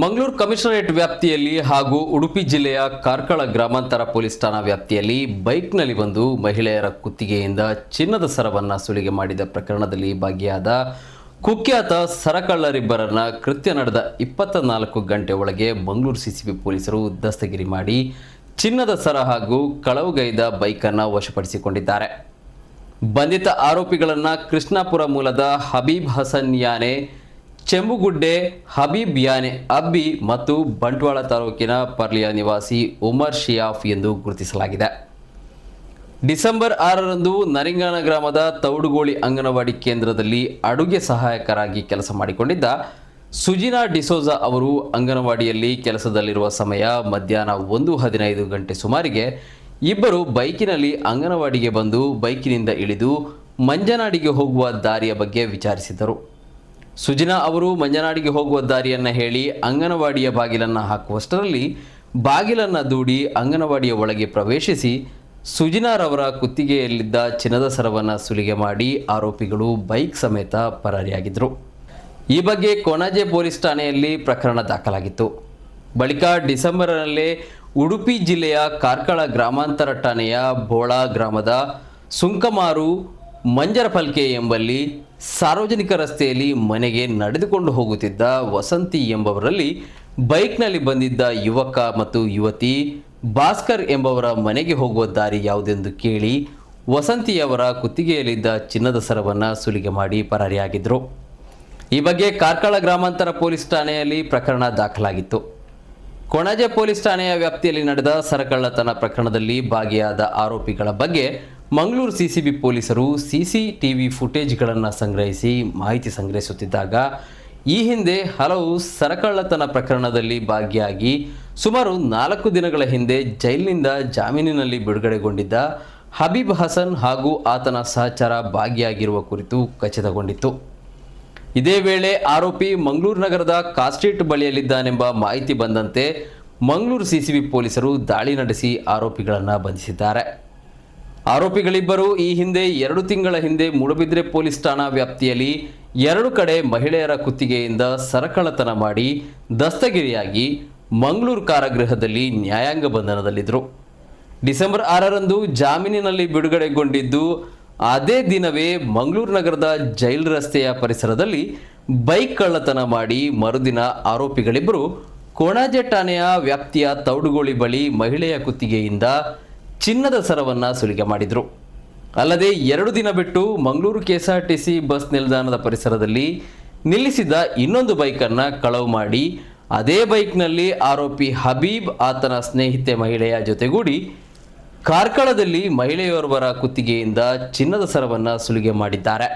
Mangaluru commissionerate ವ್ಯಾಪ್ತಿಯಲ್ಲಿ ಹಾಗೂ ಉಡುಪಿ ಜಿಲ್ಲೆಯ ಕಾರ್ಕಳ ಗ್ರಾಮಾಂತರ ಪೊಲೀಸ್ ಠಾಣಾ ವ್ಯಾಪ್ತಿಯಲ್ಲಿ ಬೈಕ್ನಲ್ಲಿ ಬಂದು ಮಹಿಳೆಯರ ಕುತ್ತಿಗೆಯಿಂದ ಚಿನ್ನದ ಸರವನ್ನ ಸುಲಿಗೆ ಮಾಡಿದ ಪ್ರಕರಣದಲ್ಲಿ ಭಾಗಿಯಾದ ಕುಖ್ಯಾತ ಸರಕಳ್ಳರಿಬ್ಬರನ್ನ ಕೃತ್ಯ ನಡೆದ ಇಪ್ಪತ್ತ ನಾಲ್ಕು ಗಂಟೆ ಒಳಗೆ ಮಂಗಳೂರು ಸಿಸಿಬಿ ಪೊಲೀಸರು ದಸ್ತಗಿರಿ ಮಾಡಿ ಚಿನ್ನದ ಸರ ಹಾಗೂ ಕಳವುಗೈದ ಬೈಕನ್ನು ವಶಪಡಿಸಿಕೊಂಡಿದ್ದಾರೆ. ಬಂಧಿತ ಆರೋಪಿಗಳನ್ನ ಕೃಷ್ಣಾಪುರ ಮೂಲದ ಹಬೀಬ್ ಹಸನ್ ಯಾನೆ ಚೆಂಬುಗುಡ್ಡೆ, ಹಬೀಬ್ ಯಾನೆ, ಅಬ್ಬಿ ಮತ್ತು ಬಂಟ್ವಾಳ ತಾಲೂಕಿನ ಪರ್ಲಿಯ ನಿವಾಸಿ ಉಮರ್ ಶಿಯಾಫ್ ಎಂದು ಗುರುತಿಸಲಾಗಿದೆ. ಡಿಸೆಂಬರ್ ಆರರಂದು ನರಿಂಗಾನ ಗ್ರಾಮದ ತೌಡುಗೋಳಿ ಅಂಗನವಾಡಿ ಕೇಂದ್ರದಲ್ಲಿ ಅಡುಗೆ ಸಹಾಯಕರಾಗಿ ಕೆಲಸ ಮಾಡಿಕೊಂಡಿದ್ದ ಸುಜಿನಾ ಡಿಸೋಜಾ ಅವರು ಅಂಗನವಾಡಿಯಲ್ಲಿ ಕೆಲಸದಲ್ಲಿರುವ ಸಮಯ ಮಧ್ಯಾಹ್ನ ಒಂದು ಹದಿನೈದು ಗಂಟೆ ಸುಮಾರಿಗೆ ಇಬ್ಬರು ಬೈಕಿನಲ್ಲಿ ಅಂಗನವಾಡಿಗೆ ಬಂದು ಬೈಕಿನಿಂದ ಇಳಿದು ಮಂಜನಾಡಿಗೆ ಹೋಗುವ ದಾರಿಯ ಬಗ್ಗೆ ವಿಚಾರಿಸಿದರು ಸುಜಿನಾ ಅವರು ಮಂಜನಾಡಿಗೆ ಹೋಗುವ ದಾರಿಯನ್ನು ಹೇಳಿ ಅಂಗನವಾಡಿಯ ಬಾಗಿಲನ್ನು ಹಾಕುವಷ್ಟರಲ್ಲಿ ಬಾಗಿಲನ್ನು ದೂಡಿ ಅಂಗನವಾಡಿಯ ಒಳಗೆ ಪ್ರವೇಶಿಸಿ ಸುಜಿನಾರವರ ಕುತ್ತಿಗೆಯಲ್ಲಿದ್ದ ಚಿನ್ನದ ಸರವನ್ನು ಸುಲಿಗೆ ಮಾಡಿ ಆರೋಪಿಗಳು ಬೈಕ್ ಸಮೇತ ಪರಾರಿಯಾಗಿದ್ದರು ಈ ಬಗ್ಗೆ ಕೊಣಾಜೆ ಪೊಲೀಸ್ ಠಾಣೆಯಲ್ಲಿ ಪ್ರಕರಣ ದಾಖಲಾಗಿತ್ತು. ಬಳಿಕ ಡಿಸೆಂಬರ್ನಲ್ಲೇ ಉಡುಪಿ ಜಿಲ್ಲೆಯ ಕಾರ್ಕಳ ಗ್ರಾಮಾಂತರ ಠಾಣೆಯ ಬೋಳ ಗ್ರಾಮದ ಸುಂಕಮಾರು ಮಂಜರಫಲ್ಕೆ ಎಂಬಲ್ಲಿ ಸಾರ್ವಜನಿಕ ರಸ್ತೆಯಲ್ಲಿ ಮನೆಗೆ ನಡೆದುಕೊಂಡು ಹೋಗುತ್ತಿದ್ದ ವಸಂತಿ ಎಂಬವರಲ್ಲಿ ಬೈಕ್ನಲ್ಲಿ ಬಂದಿದ್ದ ಯುವಕ ಮತ್ತು ಯುವತಿ ಭಾಸ್ಕರ್ ಎಂಬವರ ಮನೆಗೆ ಹೋಗುವ ದಾರಿ ಯಾವುದೆಂದು ಕೇಳಿ ವಸಂತಿಯವರ ಕುತ್ತಿಗೆಯಲ್ಲಿದ್ದ ಚಿನ್ನದ ಸರವನ್ನು ಸುಲಿಗೆ ಮಾಡಿ ಪರಾರಿಯಾಗಿದ್ದರು ಈ ಬಗ್ಗೆ ಕಾರ್ಕಳ ಗ್ರಾಮಾಂತರ ಪೊಲೀಸ್ ಠಾಣೆಯಲ್ಲಿ ಪ್ರಕರಣ ದಾಖಲಾಗಿತ್ತು. ಕೊಣಾಜೆ ಪೊಲೀಸ್ ಠಾಣೆಯ ವ್ಯಾಪ್ತಿಯಲ್ಲಿ ನಡೆದ ಸರಕಳ್ಳತನ ಪ್ರಕರಣದಲ್ಲಿ ಭಾಗಿಯಾದ ಆರೋಪಿಗಳ ಬಗ್ಗೆ ಮಂಗಳೂರು ಸಿಸಿಬಿ ಪೊಲೀಸರು ಸಿಸಿಟಿವಿ ಫುಟೇಜ್ಗಳನ್ನು ಸಂಗ್ರಹಿಸಿ ಮಾಹಿತಿ ಸಂಗ್ರಹಿಸುತ್ತಿದ್ದಾಗ, ಈ ಹಿಂದೆ ಹಲವು ಸರಕಳ್ಳತನ ಪ್ರಕರಣದಲ್ಲಿ ಭಾಗಿಯಾಗಿ ಸುಮಾರು ನಾಲ್ಕು ದಿನಗಳ ಹಿಂದೆ ಜೈಲಿನಿಂದ ಜಾಮೀನಿನಲ್ಲಿ ಬಿಡುಗಡೆಗೊಂಡಿದ್ದ ಹಬೀಬ್ ಹಸನ್ ಹಾಗೂ ಆತನ ಸಹಚರ ಭಾಗಿಯಾಗಿರುವ ಕುರಿತು ಖಚಿತಗೊಂಡಿತ್ತು. ಇದೇ ವೇಳೆ ಆರೋಪಿ ಮಂಗಳೂರು ನಗರದ ಕಾಸ್ಟ್ರೀಟ್ ಬಳಿಯಲ್ಲಿದ್ದಾನೆಂಬ ಮಾಹಿತಿ ಬಂದಂತೆ ಮಂಗಳೂರು ಸಿಸಿಬಿ ಪೊಲೀಸರು ದಾಳಿ ನಡೆಸಿ ಆರೋಪಿಗಳನ್ನು ಬಂಧಿಸಿದ್ದಾರೆ. ಆರೋಪಿಗಳಿಬ್ಬರು ಈ ಹಿಂದೆ ಎರಡು ತಿಂಗಳ ಹಿಂದೆ ಮೂಡಬಿದ್ರೆ ಪೊಲೀಸ್ ಠಾಣಾ ವ್ಯಾಪ್ತಿಯಲ್ಲಿ ಎರಡು ಕಡೆ ಮಹಿಳೆಯರ ಕುತ್ತಿಗೆಯಿಂದ ಸರಕಳತನ ಮಾಡಿ ದಸ್ತಗಿರಿಯಾಗಿ ಮಂಗಳೂರು ಕಾರಾಗೃಹದಲ್ಲಿ ನ್ಯಾಯಾಂಗ ಬಂಧನದಲ್ಲಿದ್ದರು. ಡಿಸೆಂಬರ್ ಆರರಂದು ಜಾಮೀನಿನಲ್ಲಿ ಬಿಡುಗಡೆಗೊಂಡಿದ್ದು, ಅದೇ ದಿನವೇ ಮಂಗಳೂರು ನಗರದ ಜೈಲ್ ರಸ್ತೆಯ ಪರಿಸರದಲ್ಲಿ ಬೈಕ್ ಕಳ್ಳತನ ಮಾಡಿ ಮರುದಿನ ಆರೋಪಿಗಳಿಬ್ಬರು ಕೊಣಾಜೆ ಠಾಣೆಯ ವ್ಯಾಪ್ತಿಯ ತೌಡುಗೋಳಿ ಬಳಿ ಮಹಿಳೆಯ ಕುತ್ತಿಗೆಯಿಂದ ಚಿನ್ನದ ಸರವನ್ನ ಸುಲಿಗೆ ಮಾಡಿದರು. ಅಲ್ಲದೆ ಎರಡು ದಿನ ಬಿಟ್ಟು ಮಂಗಳೂರು ಕೆಎಸ್ಆರ್ಟಿಸಿ ಬಸ್ ನಿಲ್ದಾಣದ ಪರಿಸರದಲ್ಲಿ ನಿಲ್ಲಿಸಿದ ಇನ್ನೊಂದು ಬೈಕನ್ನು ಕಳವು ಮಾಡಿ, ಅದೇ ಬೈಕ್ನಲ್ಲಿ ಆರೋಪಿ ಹಬೀಬ್ ಆತನ ಸ್ನೇಹಿತೆ ಮಹಿಳೆಯ ಜೊತೆಗೂಡಿ ಕಾರ್ಕಳದಲ್ಲಿ ಮಹಿಳೆಯೋರ್ವರ ಕುತ್ತಿಗೆಯಿಂದ ಚಿನ್ನದ ಸರವನ್ನು ಸುಲಿಗೆ ಮಾಡಿದ್ದಾರೆ.